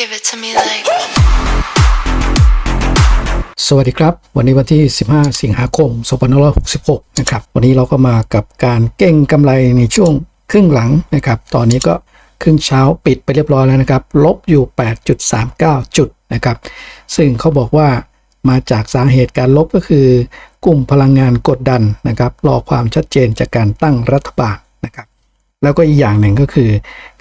Give it to me like. สวัสดีครับ วันนี้วันที่ 15 สิงหาคม 2566 นะครับ วันนี้เราก็มากับการเก่งกำไรในช่วงครึ่งหลังนะครับ ตอนนี้ก็ครึ่งเช้าปิดไปเรียบร้อยแล้วนะครับ ลบอยู่ 8.39 จุดนะครับ ซึ่งเขาบอกว่ามาจากสาเหตุการลบก็คือกลุ่มพลังงานกดดันนะครับ รอความชัดเจนจากการตั้งรัฐบาลนะครับ แล้วก็อีกอย่างหนึ่งก็คือ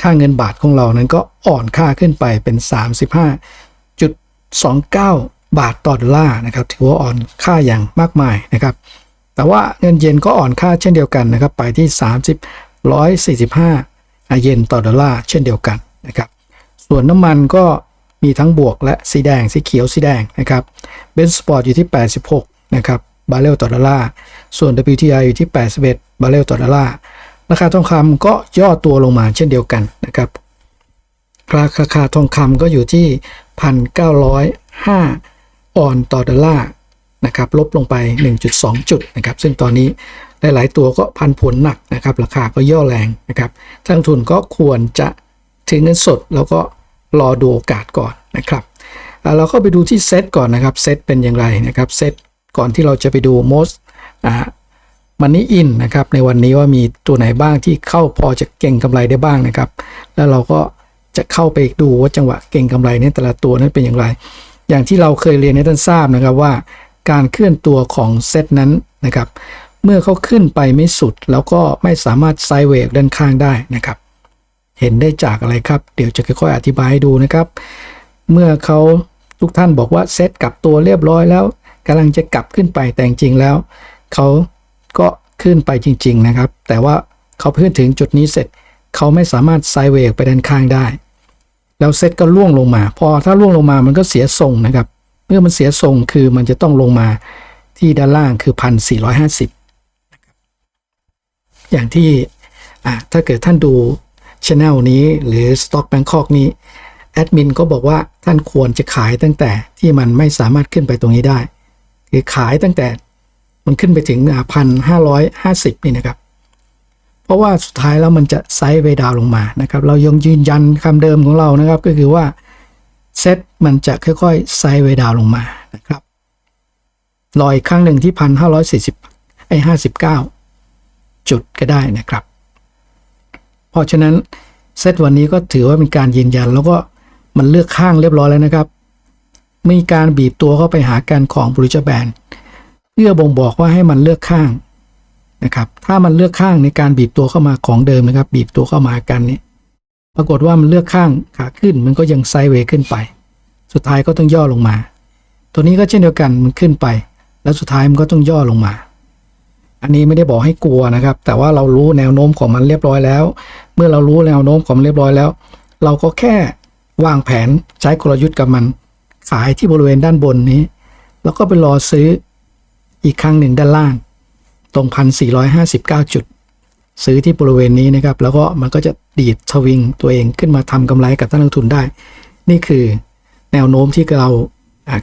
ค่าเงินบาทของเรานั้นก็อ่อนค่าขึ้นไปเป็น 35.29 บาทต่อดอลลาร์นะครับถือว่าอ่อนค่าอย่างมากมายนะครับ แต่ว่าเงินเยนก็อ่อนค่าเช่นเดียวกันนะครับ ไปที่ 30 145 เยนต่อดอลลาร์เช่นเดียวกันนะครับส่วนน้ำมันก็มีทั้งบวกและสีแดงสีเขียวสีแดงนะครับเบนสปอร์ตอยู่ที่ 86 นะครับบาร์เรลต่อดอลลาร์ส่วน WTI อยู่ที่ 81 บาร์เรลต่อดอลลาร์ ราคาทองคำก็ย่อตัวลงมาเช่นเดียวกันนะครับราคาทองคำก็อยู่ที่ 1,905 ออนต่อดอลลาร์นะครับลบลงไป 1.2 จุดนะครับซึ่งตอนนี้หลาย ๆ ตัวก็พันผลหนักนะครับราคาก็ย่อแรงนะครับทั้งทุนก็ควรจะถือเงินสด แล้วก็รอดูโอกาสก่อนนะครับอ่าเราไปดูที่เซตก่อนนะครับเซตเป็นอย่างไรนะครับเซตก่อนที่เราจะไปดู most มันนี้อินนะครับในวันนี้ว่ามีตัวไหนบ้างที่เข้าพอจะเก่งกำไรได้บ้างนะครับ แล้วเราก็จะเข้าไปดูว่าจังหวะเก่งกำไรในแต่ละตัวนั้นเป็นอย่างไร อย่างที่เราเคยเรียนให้ท่านทราบนะครับว่า การเคลื่อนตัวของเซตนั้นนะครับ เมื่อเขาขึ้นไปไม่สุด แล้วก็ไม่สามารถไซด์เวกด้านข้างได้นะครับ เห็นได้จากอะไรครับ เดี๋ยวจะค่อยๆอธิบายให้ดูนะครับ เมื่อเขาทุกท่านบอกว่าเซตกลับตัวเรียบร้อยแล้วกำลังจะกลับขึ้นไปแต่จริงแล้วเขา ก็ขึ้นไปจริง ๆนะครับ แต่ว่าเขาเพื่อนถึงจุดนี้เสร็จ เขาไม่สามารถไซเวกไปด้านข้างได้ แล้วเซตก็ล่วงลงมา พอถ้าล่วงลงมามันก็เสียทรงนะครับ เมื่อมันเสียทรงคือมันจะต้องลงมาที่ด้านล่างคือพันสี่ร้อยห้าสิบอย่างที่ถ้าเกิดท่านดูช anel นี้หรือ Stock Bangkok นี้แอดมินก็บอกว่าท่านควรจะขายตั้งแต่ที่มันไม่สามารถขึ้นไปตรงนี้ได้ คือขายตั้งแต่ มันขึ้นไปถึงพันห้าร้อยห้าสิบนี่นะครับ เพราะว่าสุดท้ายแล้วมันจะไซด์เวดาวลงมานะครับ เรายังยืนยันคำเดิมของเรานะครับ ก็คือว่าเซตมันจะค่อยๆไซด์เวดาวลงมานะครับรออีกครั้งหนึ่งที่พันห้าร้อยสี่สิบไอ้ห้าสิบเก้าจุดก็ได้นะครับ เพราะฉะนั้นเซตวันนี้ก็ถือว่าเป็นการยืนยัน แล้วก็มันเลือกข้างเรียบร้อยแล้วนะครับ มีการบีบตัวเข้าไปหากันของบริจแบน เพื่อบ่งบอกว่าให้มันเลือกข้างนะครับ ถ้ามันเลือกข้างในการบีบตัวเข้ามาของเดิมนะครับ บีบตัวเข้ามากันเนี่ยปรากฏว่ามันเลือกข้างขาขึ้นมันก็ยังไซด์เวย์ขึ้นไป สุดท้ายก็ต้องย่อลงมา ตัวนี้ก็เช่นเดียวกันมันขึ้นไป แล้วสุดท้ายมันก็ต้องย่อลงมา อันนี้ไม่ได้บอกให้กลัวนะครับ แต่ว่าเรารู้แนวโน้มของมันเรียบร้อยแล้ว เมื่อเรารู้แนวโน้มของมันเรียบร้อยแล้ว เราก็แค่วางแผนใช้กลยุทธ์กับมัน ขายที่บริเวณด้านบนนี้ แล้วก็ไปรอซื้อ อีกครั้งหนึ่งด้านล่าง ตรงพันสี่ร้อยห้าสิบเก้าจุด ซื้อที่บริเวณนี้นะครับ แล้วก็มันก็จะดีดสวิงตัวเองขึ้นมาทำกำไรกับท่านนักลงทุนได้ นี่คือแนวโน้มที่เรา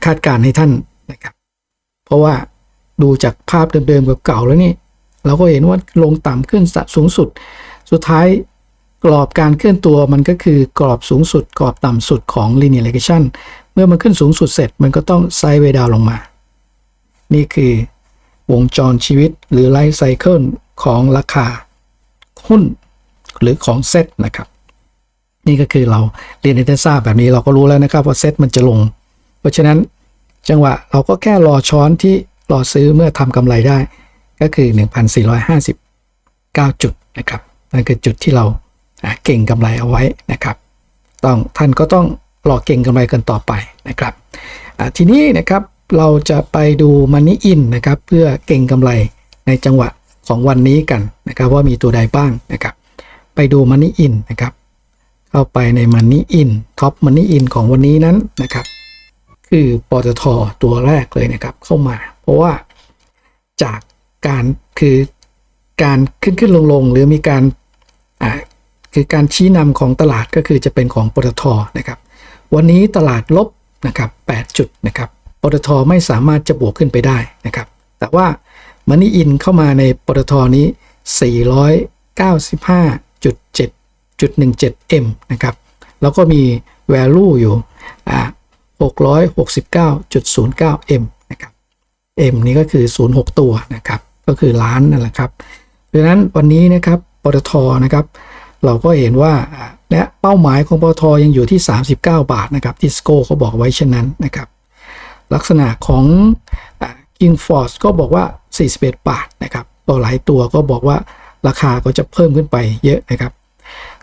คาดการณ์ให้ท่านนะครับ เพราะว่าดูจากภาพเดิมๆเก่าแล้วนี่ เราก็เห็นว่าลงต่ำขึ้นสูงสุด สุดท้ายกรอบการเคลื่อนตัวมันก็คือกรอบสูงสุด กรอบต่ำสุดของ linear regression เมื่อมันขึ้นสูงสุดเสร็จมันก็ต้องไซด์เวดาวลงมา นี่คือวงจรชีวิตหรือไลฟ์ไซเคิลของราคาหุ้นหรือของเซ็ตนะครับ นี่ก็คือเราเรียนให้ท่ทราบแบบนี้เราก็รู้แล้วนะครับว่าเซ็ตมันจะลง เพราะฉะนั้นจังหวะเราก็แค่รอช้อนที่รอซื้อเมื่อทำกำไรได้ ก็คือ 1,459 จุดนะครับนั่นคือจุดที่เราเก่งกำไรเอาไว้นะครับต้องท่านก็ต้องรอเก่งกำไรกันต่อไปนะครับทีนี้นะครับ เราจะไปดูมันนี่อินนะครับเพื่อเก่งกำไรในจังหวะของวันนี้กันนะครับว่ามีตัวใดบ้างนะครับ ไปดูมันนี่อินนะครับ เข้าไปในมันนี่อินท็อปมันนี่อินของวันนี้นั้นนะครับ คือปตทตัวแรกเลยนะครับเข้ามา เพราะว่าจากการคือการขึ้นขึ้นลงลงหรือมีการอ่าคือการชี้นำของตลาดก็คือจะเป็นของปตทนะครับ วันนี้ตลาดลบนะครับ8จุดนะครับ ปตทไม่สามารถจะบวกขึ้นไปได้นะครับ แต่ว่ามันนี่อินเข้ามาในปตทนี้ 495.7.17M นะครับ แล้วก็มี value อยู่อ่า669.09 M นะครับ M นี่ก็คือ 06 ตัวนะครับ ก็คือล้านนั่นแหละครับดังนั้นวันนี้นะครับปตทนะครับเราก็เห็นว่าและเป้าหมายของปตทยังอยู่ที่ 39 บาทนะครับที่สโกเขาบอกไว้เช่นนั้นนะครับ ลักษณะของกิงฟอร์สก็บอกว่า 41 บาทนะครับก็หลายตัวก็บอกว่าราคาก็จะเพิ่มขึ้นไปเยอะนะครับ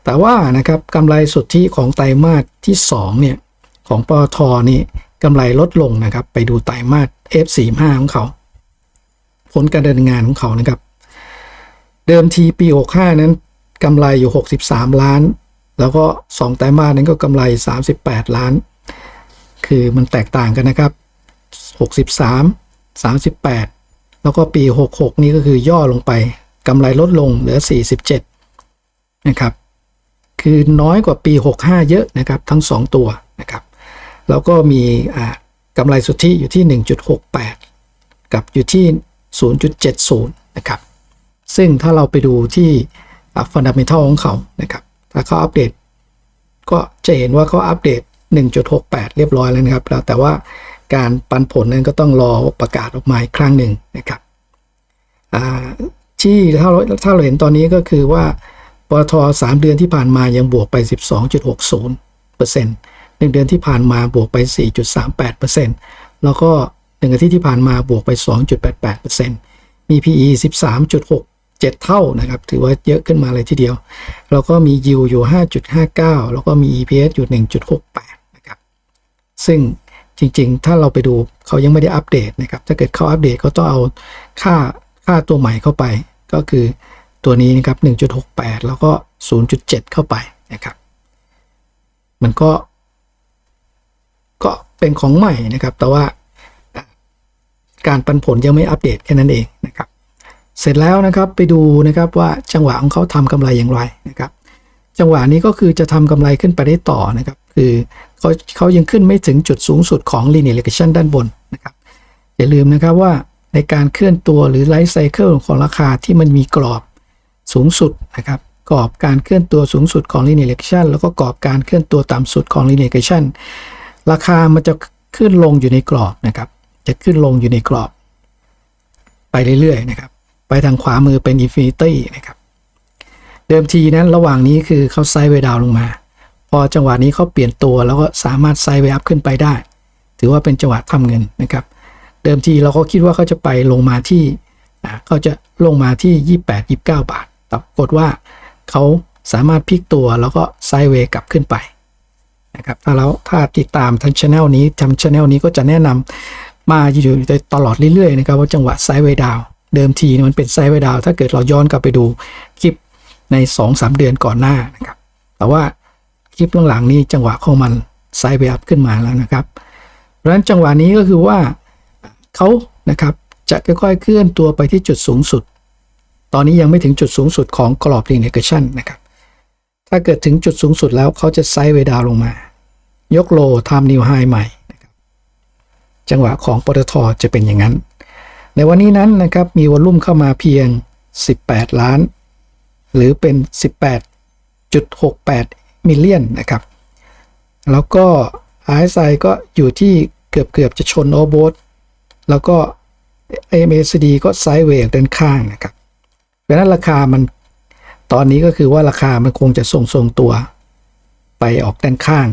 แต่ว่านะครับกำไรสุทธิของไตรมาสที่2เนี่ยของปตทนี่กำไรลดลงนะครับไปดูไตรมาส F45 ของเขา ผลการดำเนินงานของเขานะครับ เดิมทีปี 65 นั้นกำไรอยู่ 63 ล้าน แล้วก็ 2 ไตรมาสนั้นก็กำไร 38 ล้าน คือมันแตกต่างกันนะครับ 63 38 แล้วก็ปี 66 นี้ก็คือย่อลงไปกำไรลดลงเหลือ 47 นะครับ คือน้อยกว่าปี 65 เยอะนะครับ ทั้ง 2 ตัวนะครับแล้วก็มีอ่ากำไรสุทธิอยู่ที่ 1.68 กับอยู่ที่ 0.70 นะครับ ซึ่งถ้าเราไปดูที่ฟันดัมเมทัลของเขานะครับ ถ้าเขาอัปเดต ก็จะเห็นว่าเขาอัปเดต 1.68 เรียบร้อยแล้วนะครับแล้วแต่ว่า การปันผลนั้นก็ต้องรอประกาศออกมาอีกครั้งหนึ่งนะครับอ่าที่ถ้าเราถ้าเราเห็นตอนนี้ก็คือว่าปตท3เดือนที่ผ่านมายังบวกไป 12.60%หนึ่งเดือนที่ผ่านมาบวกไป 4.38%แล้วก็หนึ่งอาทิตย์ที่ผ่านมาบวกไป 2.88%มี PE 13.67 เท่านะครับ ถือว่าเยอะขึ้นมาเลยทีเดียว แล้วก็มี yield อยู่ 5.59 แล้วก็มี EPS อยู่ 1.68 นะครับ ซึ่ง จริง ๆ ถ้าเราไปดูเขายังไม่ได้อัปเดตนะครับ ถ้าเกิดเขาอัปเดตเขาต้องเอาค่าค่าตัวใหม่เข้าไป ก็คือตัวนี้นะครับ 1.68 แล้วก็ 0.7 เข้าไปนะครับ มันก็ ก็เป็นของใหม่นะครับ แต่ว่าการปันผลยังไม่อัปเดตแค่นั้นเองนะครับ เสร็จแล้วนะครับไปดูนะครับว่าจังหวะของเขาทำกำไรอย่างไรนะครับ จังหวะนี้ก็คือจะทำกำไรขึ้นไปได้ต่อนะครับ คือเขาเขายังขึ้นไม่ถึงจุดสูงสุดของ linear regression ด้านบนนะครับ อย่าลืมนะครับว่าในการเคลื่อนตัวหรือ life cycle ของราคาที่มันมีกรอบสูงสุดนะครับ กรอบการเคลื่อนตัวสูงสุดของ linear regression แล้วก็กรอบการเคลื่อนตัวต่ำสุดของ linear regression ราคามันจะขึ้นลงอยู่ในกรอบนะครับ จะขึ้นลงอยู่ในกรอบ ไปเรื่อยๆนะครับ ไปทางขวามือเป็น infinity นะครับ เดิมทีนั้นระหว่างนี้คือเขาไซด์เวดาวลงมา พอจังหวะนี้เขาเปลี่ยนตัวแล้วก็สามารถไซด์เวอัพขึ้นไปได้ ถือว่าเป็นจังหวะทำเงินนะครับ เดิมทีเราก็คิดว่าเขาจะไปลงมาที่เขาจะลงมาที่ 28 29 บาท แต่ปรากฏว่าเขาสามารถพลิกตัวแล้วก็ไซด์เวกลับขึ้นไปนะครับถ้าเราถ้าติดตามทางช anel นี้ทำช anel นี้ก็จะแนะนำมาอยู่ตลอดเรื่อยๆนะครับว่าจังหวะไซด์เวดาวเดิมทีมันเป็นไซด์เวดาวถ้าเกิดเราย้อนกลับไปดูคลิป ใน 2-3 เดือนก่อนหน้านะครับ แต่ว่าคลิปหลังๆนี้จังหวะของมันไซด์เวย์อัพขึ้นมาแล้วนะครับ เพราะฉะนั้นจังหวะนี้ก็คือว่าเขานะครับจะค่อยๆเคลื่อนตัวไปที่จุดสูงสุด ตอนนี้ยังไม่ถึงจุดสูงสุดของกรอบรีเนกชันนะครับ ถ้าเกิดถึงจุดสูงสุดแล้วเขาจะไซด์เวดาวลงมา ยกโลทำนิวไฮใหม่จังหวะของปตทจะเป็นอย่างนั้น ในวันนี้นั้นนะครับมีวอลลุ่มเข้ามาเพียง 18 ล้าน หรือเป็น 18.68 มิลเลียนนะครับ แล้วก็ RSI ก็อยู่ที่เกือบเกือบจะชนโอโบสแล้วก็ MACD ก็ไซด์เวย์ด้านข้างนะครับ เพราะนั้นราคามันตอนนี้ก็คือว่าราคามันคงจะทรงทรงตัวไปออกด้านข้าง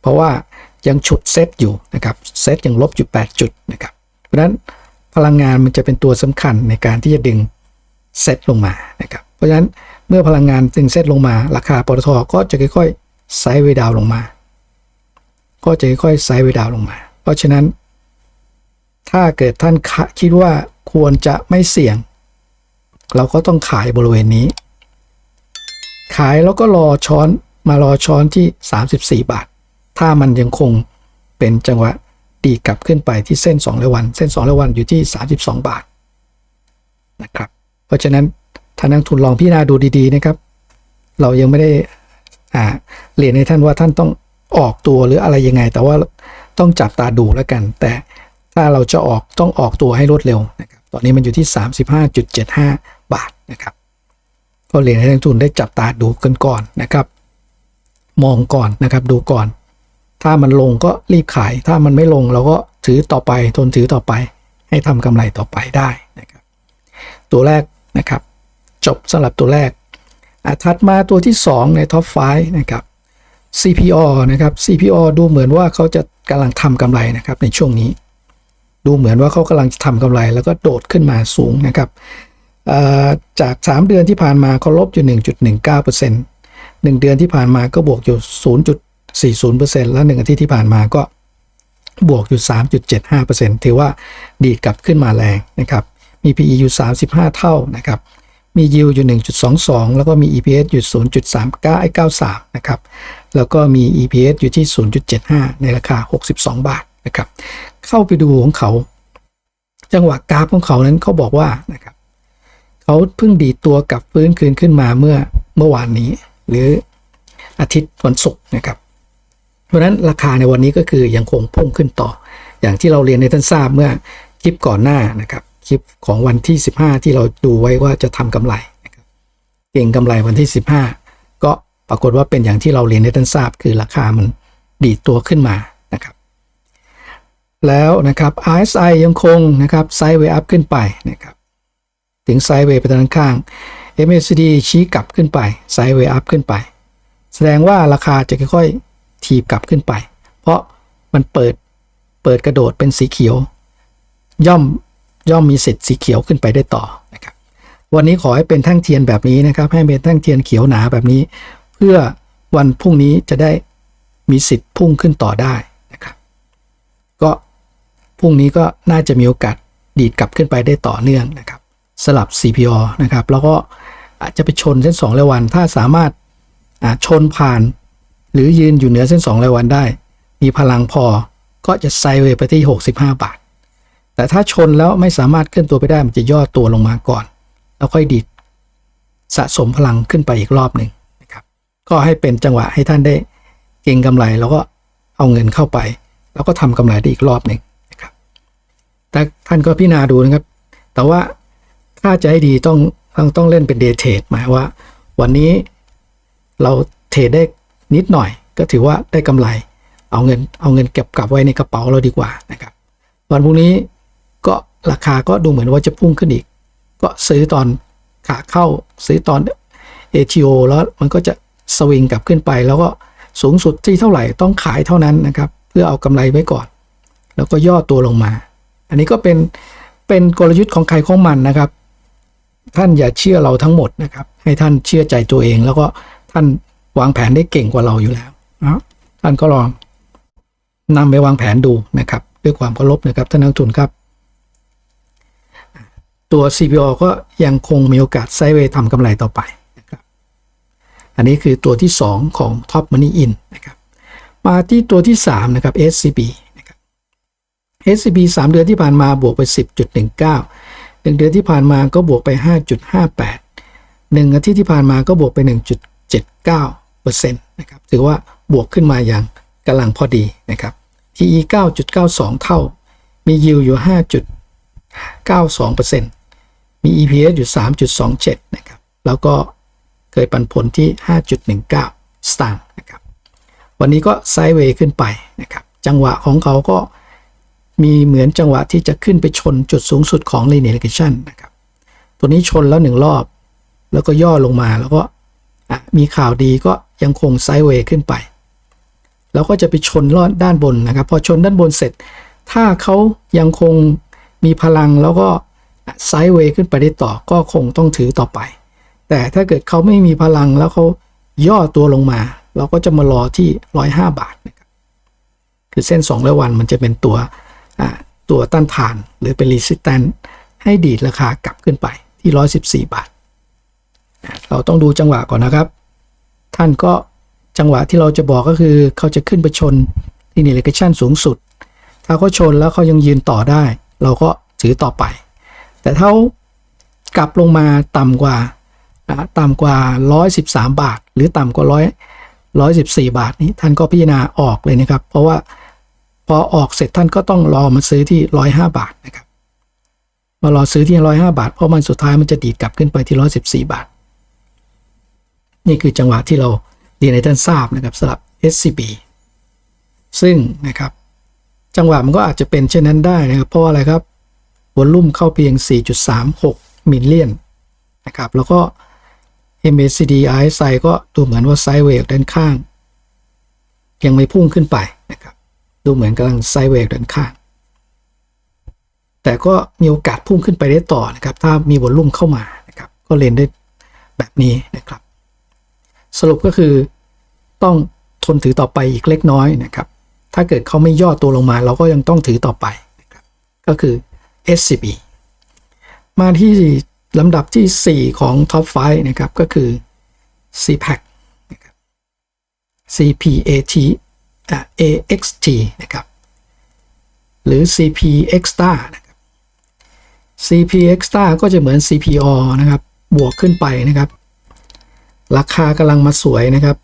เพราะว่ายังฉุดเซตอยู่นะครับเซตยังลบอยู่8จุดนะครับ เพราะฉะนั้นพลังงานมันจะเป็นตัวสำคัญในการที่จะดึงเซตลงมานะครับ เพราะฉะนั้น เมื่อพลังงานดึงเซตลงมา ราคาปตทก็จะค่อยๆไซด์เวดาวลงมา ก็จะค่อยๆไซด์เวดาวลงมา เพราะฉะนั้น ถ้าเกิดท่านคิดว่าควรจะไม่เสี่ยง เราก็ต้องขายบริเวณนี้ ขายแล้วก็รอช้อนมารอช้อนที่ 34 บาท ถ้ามันยังคงเป็นจังหวะดีกลับขึ้นไปที่เส้น2ร้อยวัน เส้น2ร้อยวันอยู่ที่ 32 บาทนะครับ เพราะฉะนั้น ท่านนักทุนลองพิจารณาดูดีๆนะครับ เรายังไม่ได้เรียนให้ท่านว่าท่านต้องออกตัวหรืออะไรยังไง แต่ว่าต้องจับตาดูแล้วกัน แต่ถ้าเราจะออกต้องออกตัวให้รวดเร็วนะครับตอนนี้มันอยู่ที่ 35.75 บาทนะครับก็เรียนให้นักทุนได้จับตาดูกันก่อนนะครับ มองก่อนนะครับดูก่อน ถ้ามันลงก็รีบขาย ถ้ามันไม่ลงเราก็ถือต่อไปทนถือต่อไป ให้ทำกำไรต่อไปได้นะครับ ตัวแรกนะครับ จบสำหรับตัวแรกอะถัดมาตัวที่ 2 ในท็อป5นะครับ CPO นะครับ CPO ดูเหมือนว่าเขาจะกำลังทำกำไรนะครับในช่วงนี้ ดูเหมือนว่าเขากำลังทำกำไรแล้วก็โดดขึ้นมาสูงนะครับจาก 3 เดือนที่ผ่านมาเขาลบอยู่ 1.19% 1 เดือนที่ผ่านมาก็บวกอยู่ 0.40%แล้ว 1 อาทิตย์ที่ผ่านมาก็บวกอยู่ 3.75%ถือว่าดีดกลับขึ้นมาแรงนะครับ มี PE อยู่ 35 เท่านะครับ มี yield อยู่ 1.22 แล้วก็มี EPS อยู่ 0.3993 นะครับ แล้วก็มี EPS อยู่ที่ 0.75 ในราคา 62 บาทนะครับ เข้าไปดูของเขา จังหวะกราฟของเขานั้นเขาบอกว่านะครับเขาเพิ่งดีตัวกลับฟื้นคืนขึ้นมาเมื่อเมื่อวานนี้ หรืออาทิตย์วันศุกร์นะครับ เพราะฉะนั้นราคาในวันนี้ก็คือยังคงพุ่งขึ้นต่อ อย่างที่เราเรียนในท่านทราบเมื่อคลิปก่อนหน้านะครับ คลิปของวันที่ 15 ที่เราดูไว้ว่าจะทำกำไรนะครับเก่งกำไรวันที่ 15 ก็ปรากฏว่าเป็นอย่างที่เราเรียนในท่านทราบ คือราคามันดีดตัวขึ้นมานะครับ แล้วนะครับ RSI ยังคงนะครับไซด์เวย์อัพขึ้นไปนะครับถึงไซด์เวย์ไปทางข้าง MACD ชี้กลับขึ้นไปไซด์เวย์อัพขึ้นไป แสดงว่าราคาจะค่อยๆถีบกลับขึ้นไป เพราะมันเปิดเปิดกระโดดเป็นสีเขียว ย่อม ย่อมมีสิทธิ์สีเขียวขึ้นไปได้ต่อนะครับวันนี้ขอให้เป็นแท่งเทียนแบบนี้นะครับ ให้เป็นแท่งเทียนเขียวหนาแบบนี้ เพื่อวันพรุ่งนี้จะได้มีสิทธิ์พุ่งขึ้นต่อได้นะครับก็พรุ่งนี้ก็น่าจะมีโอกาสดีดกลับขึ้นไปได้ต่อเนื่องนะครับ สลับ CPO นะครับแล้วก็อาจจะไปชนเส้น2รวัน ถ้าสามารถชนผ่าน หรือยืนอยู่เหนือเส้น2รวันได้ มีพลังพอก็จะไซเวไปที่ 65 บาท แต่ถ้าชนแล้วไม่สามารถเคลื่อนตัวไปได้มันจะย่อตัวลงมาก่อน แล้วค่อยดีดสะสมพลังขึ้นไปอีกรอบหนึ่งนะครับ ก็ให้เป็นจังหวะให้ท่านได้เก็งกำไรแล้วก็เอาเงินเข้าไป แล้วก็ทำกำไรได้อีกรอบหนึ่งนะครับ แต่ท่านก็พิจารณาดูนะครับ แต่ว่าถ้าจะให้ดีต้องต้องต้องเล่นเป็นเดย์เทรดหมายว่า วันนี้เราเทรดได้นิดหน่อย ก็ถือว่าได้กำไร เอาเงินเอาเงินเก็บกลับไว้ในกระเป๋าเราดีกว่านะครับ วันพรุ่งนี้ ราคาก็ดูเหมือนว่าจะพุ่งขึ้นอีก ก็ซื้อตอนขาเข้าซื้อตอน ATO แล้วมันก็จะสวิงกลับขึ้นไป แล้วก็สูงสุดที่เท่าไหร่ต้องขายเท่านั้นนะครับ เพื่อเอากำไรไว้ก่อน แล้วก็ย่อตัวลงมา อันนี้ก็เป็นเป็นกลยุทธ์ของใครของมันนะครับ ท่านอย่าเชื่อเราทั้งหมดนะครับ ให้ท่านเชื่อใจตัวเอง แล้วก็ท่านวางแผนได้เก่งกว่าเราอยู่แล้วนะท่านก็ลองนำไปวางแผนดูนะครับ ด้วยความเคารพนะครับท่านนักทุนครับ ตัว CPO ก็ยังคงมีโอกาสไซด์เวย์ทำกำไรต่อไปนะครับอันนี้คือตัวที่ 2 ของ Top Money In นะครับมาที่ตัวที่ 3 นะครับ SCB นะครับ SCB 3 เดือนที่ผ่านมาบวกไป 10.19หนึ่งเดือนที่ผ่านมาก็บวกไป 5.58หนึ่งอาทิตย์ที่ผ่านมาก็บวกไป 1.79%นะครับถือว่าบวกขึ้นมาอย่างกำลังพอดีนะครับ PE 9.92 เท่า มี yield อยู่ 5.92% มี EPS อยู่ 3.27 นะครับ แล้วก็เคยปันผลที่ 5.19 สตางค์นะครับ วันนี้ก็ไซด์เวย์ขึ้นไปนะครับ จังหวะของเขาก็มีเหมือนจังหวะที่จะขึ้นไปชนจุดสูงสุดของ linear regression นะครับ ตัวนี้ชนแล้วหนึ่งรอบ แล้วก็ย่อลงมาแล้วก็มีข่าวดีก็ยังคงไซด์เวย์ขึ้นไป แล้วก็จะไปชนลอดด้านบนนะครับ พอชนด้านบนเสร็จ ถ้าเขายังคงมีพลังแล้วก็ ไซด์เวย์ขึ้นไปได้ต่อก็คงต้องถือต่อไป แต่ถ้าเกิดเขาไม่มีพลังแล้วเขาย่อตัวลงมา เราก็จะมารอที่ 105 บาทนะครับคือเส้น2ร้อยวันมันจะเป็นตัวตัวต้านทานหรือเป็น resistance ให้ดีดราคากลับขึ้นไปที่ 114 บาท เราต้องดูจังหวะก่อนนะครับ ท่านก็จังหวะที่เราจะบอกก็คือเขาจะขึ้นไปชนที่นิเลกชันสูงสุด ถ้าเขาชนแล้วเขายังยืนต่อได้ เราก็ถือต่อไป แต่ถ้ากลับลงมาต่ำกว่าต่ำกว่า 113 บาท หรือต่ำกว่า100 114 บาทนี้ท่านก็พิจารณาออกเลยนะครับ เพราะว่าพอออกเสร็จท่านก็ต้องรอมาซื้อที่ 105 บาทนะครับมารอซื้อที่ 105 บาท เพราะมันสุดท้ายมันจะดีดกลับขึ้นไปที่ 114 บาท นี่คือจังหวะที่เราเรียนให้ท่านทราบนะครับสำหรับ SCB ซึ่งนะครับ จังหวะมันก็อาจจะเป็นเช่นนั้นได้นะครับ เพราะอะไรครับ วอลลุ่มเข้าเพียง 4.36 มิลเลียนนะครับ แล้วก็ MACD RSI ก็ดูเหมือนว่าไซด์เวกด้านข้าง ยังไม่พุ่งขึ้นไปนะครับ ดูเหมือนกำลังไซด์เวกด้านข้าง แต่ก็มีโอกาสพุ่งขึ้นไปได้ต่อนะครับ ถ้ามีวอลลุ่มเข้ามานะครับ ก็เล่นได้แบบนี้นะครับ สรุปก็คือต้องทนถือต่อไปอีกเล็กน้อยนะครับ ถ้าเกิดเขาไม่ย่อตัวลงมา เราก็ยังต้องถือต่อไปนะครับ ก็คือ SCB มาที่ลำดับที่ 4 ของ Top 5นะครับ ก็คือ CPAC นะครับ CPAT AXT นะครับ หรือ CP Extra นะครับ CP Extra ก็จะเหมือน CPO นะครับ บวกขึ้นไปนะครับ ราคากำลังมาสวยนะครับ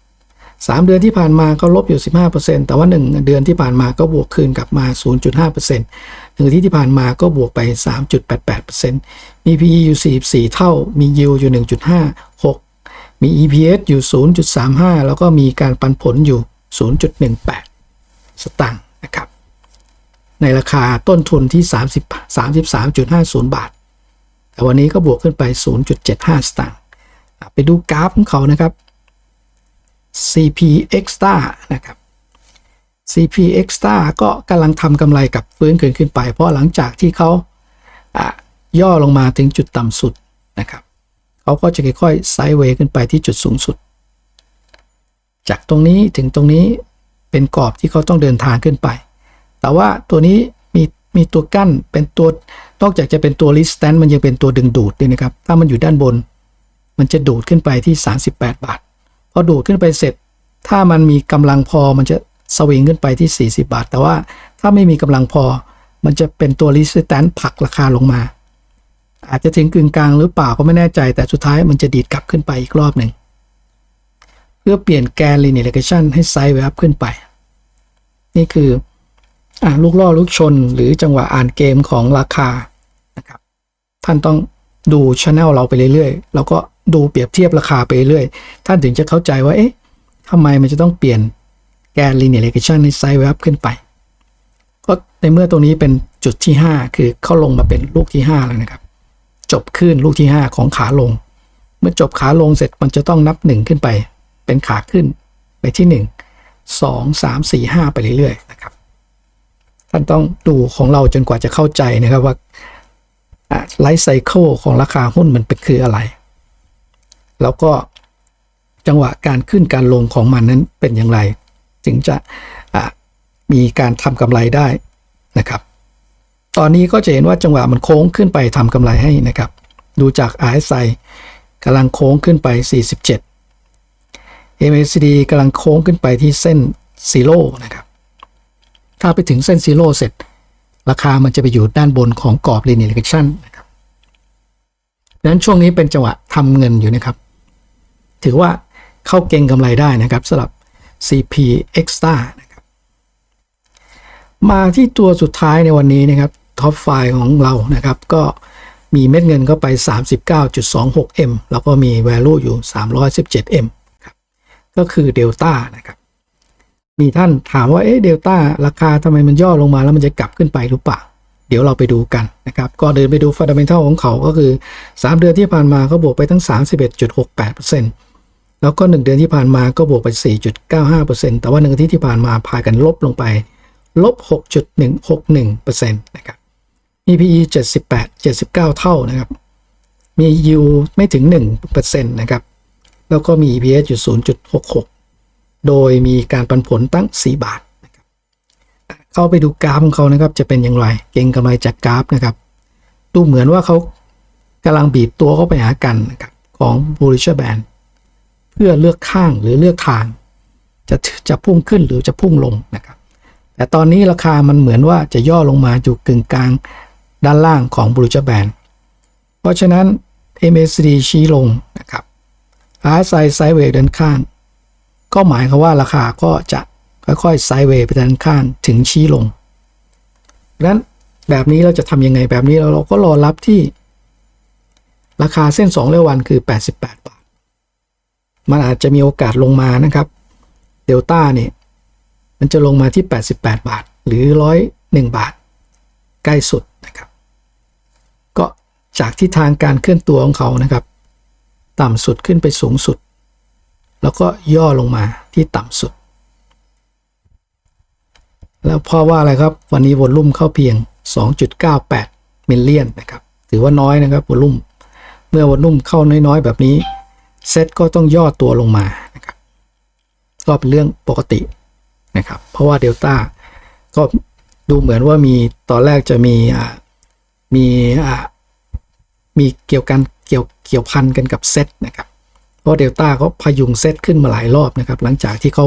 3 เดือนที่ผ่านมาก็ลบอยู่ 15%แต่ว่า 1 เดือนที่ผ่านมาก็บวกคืนกลับมา 0.5%หนึ่งที่ที่ผ่านมาก็บวกไป 3.88%มี PE อยู่ 44 เท่า มี Yield อยู่ 1.56 มี EPS อยู่ 0.35 แล้วก็มีการปันผลอยู่ 0.18 สตางค์นะครับ ในราคาต้นทุนที่ 30 33.50 บาท แต่วันนี้ก็บวกขึ้นไป 0.75 สตางค์ไปดูกราฟของเขานะครับ CP Extra นะครับ CP Extra ก็กำลังทำกำไรกับฟื้นคืนขึ้นไป เพราะหลังจากที่เขาย่อลงมาถึงจุดต่ำสุดนะครับเขาก็จะค่อยๆไซด์เวย์ขึ้นไปที่จุดสูงสุด จากตรงนี้ถึงตรงนี้เป็นกรอบที่เขาต้องเดินทางขึ้นไป แต่ว่าตัวนี้มีมีตัวกั้นเป็นตัวนอกจากจะเป็นตัว resistance มันยังเป็นตัวดึงดูดด้วยนะครับ ถ้ามันอยู่ด้านบน มันจะดูดขึ้นไปที่ 38 บาท พอดูดขึ้นไปเสร็จ ถ้ามันมีกำลังพอมันจะสวิงขึ้นไปที่ 40 บาท แต่ว่าถ้าไม่มีกำลังพอ มันจะเป็นตัว resistance ผลักราคาลงมา อาจจะถึงกึ่งกลางหรือเปล่าก็ไม่แน่ใจแต่สุดท้ายมันจะดีดกลับขึ้นไปอีกรอบหนึ่งเพื่อเปลี่ยนแกน linear regression ให้ไซด์เวฟขึ้นไป นี่คืออ่าลูกล่อลูกชนหรือจังหวะอ่านเกมของราคานะครับท่านต้องดูช anel เราไปเรื่อยๆ แล้วก็ดูเปรียบเทียบราคาไปเรื่อย ท่านถึงจะเข้าใจว่า เอ๊ะทำไมมันจะต้องเปลี่ยนแกน linear regression ในไซด์เวฟขึ้นไป ก็ในเมื่อตรงนี้เป็นจุดที่ 5 คือเข้าลงมาเป็นลูกที่ 5 แล้วนะครับ จบขึ้นลูกที่ 5 ของขาลง เมื่อจบขาลงเสร็จมันจะต้องนับ 1 ขึ้นไป เป็นขาขึ้นไปที่ 1 2 3 4 5 ไปเรื่อยๆนะครับ ท่านต้องดูของเราจนกว่าจะเข้าใจนะครับว่าไลฟ์ไซเคิลของราคาหุ้นมันเป็นคืออะไร แล้วก็จังหวะการขึ้นการลงของมันนั้นเป็นอย่างไร ถึงจะะมีการทำกำไรได้นะครับ ตอนนี้ก็จะเห็นว่าจังหวะมันโค้งขึ้นไปทำกำไรให้นะครับ ดูจาก RSI กำลังโค้งขึ้นไป 47 MACD กำลังโค้งขึ้นไปที่เส้นซีโร่นะครับ ถ้าไปถึงเส้นซีโร่เสร็จ ราคามันจะไปอยู่ด้านบนของกรอบ linear regression นะครับดังนั้นช่วงนี้เป็นจังหวะทำเงินอยู่นะครับ ถือว่าเข้าเก็งกำไรได้นะครับสำหรับ CP Extra นะครับมาที่ตัวสุดท้ายในวันนี้นะครับท็อปไฟของเรานะครับ ก็มีเม็ดเงินเข้าไป 39.26M แล้วก็มี value อยู่ 317M ครับก็คือ Delta นะครับ มีท่านถามว่า เอ๊ะเดลต้าราคาทำไมมันย่อลงมาแล้วมันจะกลับขึ้นไปหรือเปล่า เดี๋ยวเราไปดูกันนะครับ ก็เดินไปดูฟันดัมเบลทัลของเขาก็คือ 3 เดือนที่ผ่านมาเขาบวกไปทั้ง 31.68% แล้วก็ 1 เดือนที่ผ่านมาก็บวกไป 4.95%แต่ว่า1อาทิตย์ที่ผ่านมาพากันลบลงไป ลบ 6.161%นะครับ มี PE 78 79 เท่านะครับ มี yield ไม่ถึง 1%นะครับ แล้วก็มี EPS อยู่ 0.66 โดยมีการปันผลตั้ง 4 บาทนะครับเข้าไปดูกราฟของเขานะครับจะเป็นอย่างไร เก่งกำไรจากกราฟนะครับ ดูเหมือนว่าเขากำลังบีบตัวเข้าไปหากันนะครับของ bullish band เพื่อเลือกข้างหรือเลือกทาง จะจะพุ่งขึ้นหรือจะพุ่งลงนะครับ แต่ตอนนี้ราคามันเหมือนว่าจะย่อลงมาอยู่กึ่งกลางด้านล่างของ bullish band เพราะฉะนั้น MACD ชี้ลงนะครับ RSI ไซด์เวย์เดินข้าง ก็หมายความว่าราคาก็จะค่อยๆไซด์เวย์ไปด้านข้างถึงชี้ลงดังนั้นแบบนี้เราจะทำยังไงแบบนี้เราก็รอรับที่ราคาเส้น 2 เรวันคือ 88 บาท มันอาจจะมีโอกาสลงมานะครับเดลต้าเนี่ยมันจะลงมาที่ 88 บาท หรือ 101 บาท ใกล้สุดนะครับ ก็จากทิศทางการเคลื่อนตัวของเขานะครับ ต่ำสุดขึ้นไปสูงสุด แล้วก็ย่อลงมาที่ต่ำสุด แล้วเพราะว่าอะไรครับ วันนี้วอลลุ่มเข้าเพียง 2.98มิลเลียนนะครับ ถือว่าน้อยนะครับวอลลุ่ม เมื่อวอลลุ่มเข้าน้อยๆ แบบนี้ เซตก็ต้องย่อตัวลงมานะครับก็เป็นเรื่องปกตินะครับ เพราะว่าเดลต้าก็ดูเหมือนว่ามีตอนแรกจะมีอ่ามีอ่ามีเกี่ยวกันเกี่ยวเกี่ยวพันกันกับเซตนะครับเพราะเดลต้าเขาพยุงเซตขึ้นมาหลายรอบนะครับ หลังจากที่เขา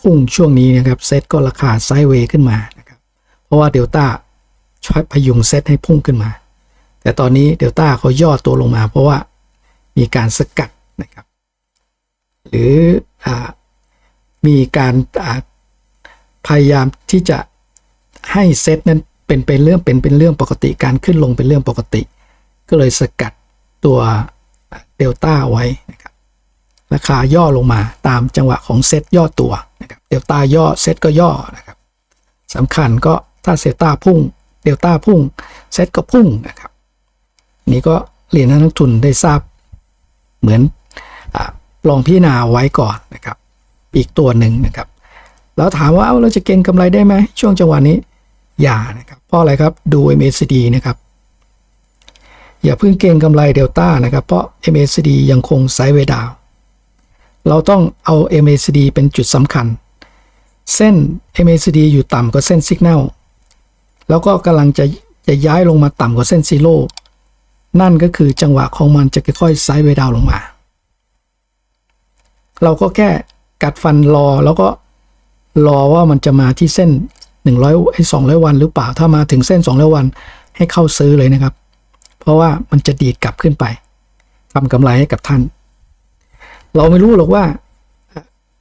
พุ่งช่วงนี้นะครับเซตก็ราคาไซด์เวย์ขึ้นมานะครับ เพราะว่าเดลต้าช่วยพยุงเซตให้พุ่งขึ้นมา แต่ตอนนี้เดลต้าเขาย่อตัวลงมา เพราะว่ามีการสกัด นะครับหรืออมีการพยายามที่จะให้เซตนั้นเป็นเป็นเรื่องเป็นเป็นเรื่องปกติการขึ้นลงเป็นเรื่องปกติ ก็เลยสกัดตัวเดลต้าไว้นะครับราคาย่อลงมาตามจังหวะของเซตย่อตัวนะครับเดลต้าย่อเซตก็ย่อนะครับสำคัญก็ถ้าเซต้าพุ่งเดลต้าพุ่งเซตก็พุ่งนะครับนี่ก็เรียนให้นักทุนได้ทราบเหมือน ลองพิจารณาไว้ก่อนนะครับ อีกตัวหนึ่งนะครับ แล้วถามว่าเราจะเก็งกำไรได้ไหมช่วงจังหวะนี้ อย่านะครับ เพราะอะไรครับดู MACD นะครับ อย่าเพิ่งเก็งกำไรเดลต้านะครับ เพราะ MACD ยังคงไซด์เวดาว เราต้องเอา MACD เป็นจุดสำคัญ เส้น MACD อยู่ต่ำกว่าเส้นสัญญาณแล้วก็กำลังจะจะย้ายลงมาต่ำกว่าเส้นซีโร่นั่นก็คือจังหวะของมันจะค่อยๆไซด์เวดาวลงมา เราก็แค่กัดฟันรอแล้วก็รอว่ามันจะมาที่เส้น 100ไอ้200 วันหรือเปล่า ถ้ามาถึงเส้น 200 วันให้เข้าซื้อเลยนะครับ เพราะว่ามันจะดีดกลับขึ้นไปทำกำไรให้กับท่าน เราไม่รู้หรอกว่า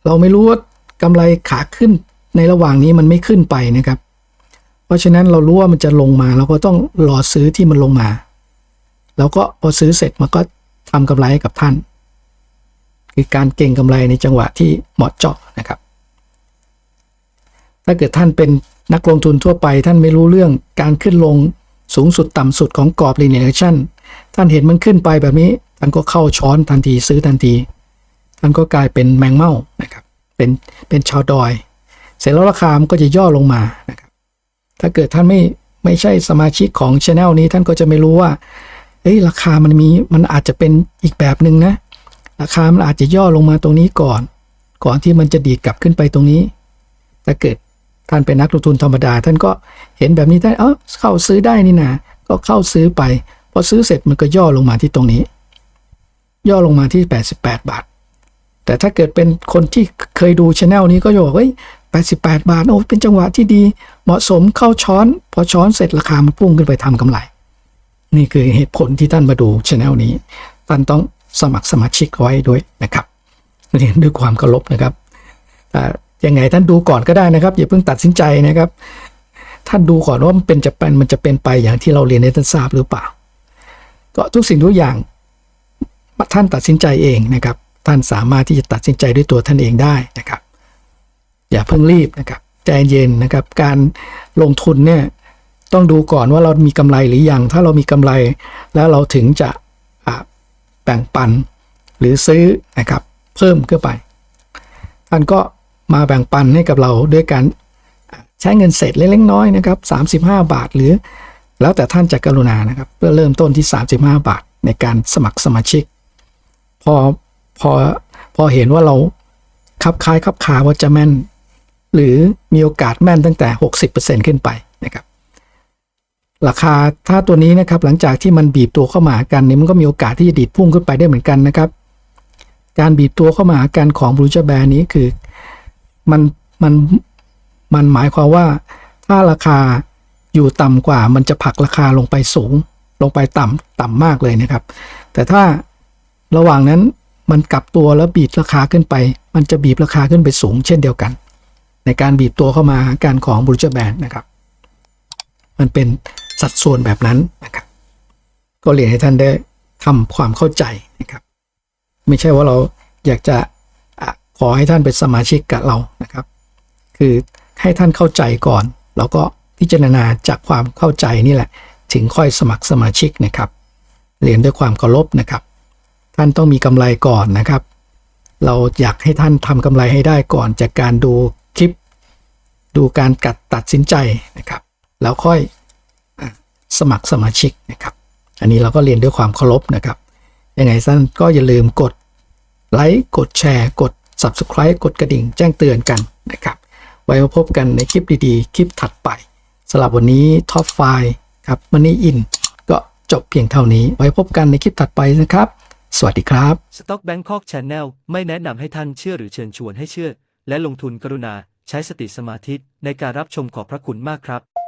เราไม่รู้ว่ากำไรขาขึ้นในระหว่างนี้มันไม่ขึ้นไปนะครับ เพราะฉะนั้นเรารู้ว่ามันจะลงมาเราก็ต้องรอซื้อที่มันลงมา แล้วก็พอซื้อเสร็จมันก็ทำกำไรให้กับท่าน คือการเก่งกำไรในจังหวะที่เหมาะเจาะนะครับ ถ้าเกิดท่านเป็นนักลงทุนทั่วไป ท่านไม่รู้เรื่องการขึ้นลงสูงสุดต่ำสุดของกรอบ linear action ท่านเห็นมันขึ้นไปแบบนี้ ท่านก็เข้าช้อนทันทีซื้อทันที ท่านก็กลายเป็นแมงเม่านะครับเป็นเป็นชาวดอย เสร็จแล้วราคามันก็จะย่อลงมานะครับถ้าเกิดท่านไม่ไม่ใช่สมาชิกของช anel นี้ท่านก็จะไม่รู้ว่าเอ้ยราคามันมีมันอาจจะเป็นอีกแบบหนึ่งนะ ราคามันอาจจะย่อลงมาตรงนี้ก่อน ก่อนที่มันจะดีดกลับขึ้นไปตรงนี้ ถ้าเกิดท่านเป็นนักลงทุนธรรมดา ท่านก็เห็นแบบนี้ท่านเออเข้าซื้อได้นี่นะก็เข้าซื้อไปพอซื้อเสร็จมันก็ย่อลงมาที่ตรงนี้ ย่อลงมาที่ 88 บาท แต่ถ้าเกิดเป็นคนที่เคยดูช anel นี้ก็จะบอกเฮ้ย88 บาทโอ้เป็นจังหวะที่ดี เหมาะสมเข้าช้อน พอช้อนเสร็จราคามันพุ่งขึ้นไปทำกำไร นี่คือเหตุผลที่ท่านมาดูช anel นี้ท่านต้อง สมัครสมาชิกไว้ด้วยนะครับเรียนด้วยความเคารพนะครับแต่ยังไงท่านดูก่อนก็ได้นะครับ อย่าเพิ่งตัดสินใจนะครับ ท่านดูก่อนว่ามันเป็นจะเป็นมันจะเป็นไปอย่างที่เราเรียนให้ท่านทราบหรือเปล่า ก็ทุกสิ่งทุกอย่างท่านตัดสินใจเองนะครับ ท่านสามารถที่จะตัดสินใจด้วยตัวท่านเองได้นะครับ อย่าเพิ่งรีบนะครับใจเย็นนะครับ การลงทุนเนี่ยต้องดูก่อนว่าเรามีกำไรหรือยัง ถ้าเรามีกำไรแล้วเราถึงจะ แบ่งปัน หรือซื้อนะครับเพิ่มขึ้นไป ท่านก็มาแบ่งปันให้กับเราด้วยการใช้เงินเศษเล็กๆน้อยนะครับ35 บาทหรือ แล้วแต่ท่านจะกรุณานะครับ เพื่อเริ่มต้นที่ 35 บาทในการสมัครสมาชิก พอพอพอเห็นว่าเราคับคล้ายคับคาว่าจะแม่น หรือมีโอกาสแม่นตั้งแต่ 60%ขึ้นไป ราคาถ้าตัวนี้นะครับหลังจากที่มันบีบตัวเข้ามาหากันเนี่ยมันก็มีโอกาสที่จะดีดพุ่งขึ้นไปได้เหมือนกันนะครับ การบีบตัวเข้ามาหากันของบรูเจอร์แบร์นี้คือมันมันมันหมายความว่า ถ้าราคาอยู่ต่ำกว่า มันจะผลักราคาลงไปสูง ลงไปต่ำต่ำมากเลยนะครับ แต่ถ้าระหว่างนั้นมันกลับตัวแล้วบีบราคาขึ้นไป มันจะบีบราคาขึ้นไปสูง เช่นเดียวกัน ในการบีบตัวเข้ามาหาการของบรูเจอร์แบนนะครับ มันเป็น สัดส่วนแบบนั้นนะครับ ก็เรียนให้ท่านได้ทำความเข้าใจนะครับ ไม่ใช่ว่าเราอยากจะขอให้ท่านเป็นสมาชิกกับเรานะครับ คือให้ท่านเข้าใจก่อน แล้วก็พิจารณาจากความเข้าใจนี่แหละ ถึงค่อยสมัครสมาชิกนะครับ เรียนด้วยความเคารพนะครับ ท่านต้องมีกำไรก่อนนะครับ เราอยากให้ท่านทำกำไรให้ได้ก่อน จากการดูคลิป ดูการกัดตัดสินใจนะครับ แล้วค่อย สมัครสมาชิกนะครับ อันนี้เราก็เรียนด้วยความเคารพนะครับ ยังไงท่านก็อย่าลืมกดไลค์กดแชร์ กด Subscribe กดกระดิ่งแจ้งเตือนกันนะครับ ไว้มาพบกันในคลิปดีๆ คลิปถัดไปสำหรับวันนี้ท็อปไฟครับมันนี่อินก็จบเพียงเท่านี้ ไว้พบกันในคลิปถัดไปนะครับ สวัสดีครับ Stock Bangkok Channel ไม่แนะนำให้ท่านเชื่อหรือเชิญชวนให้เชื่อ และลงทุนกรุณา ใช้สติสมาธิในการรับชมขอบพระคุณมากครับ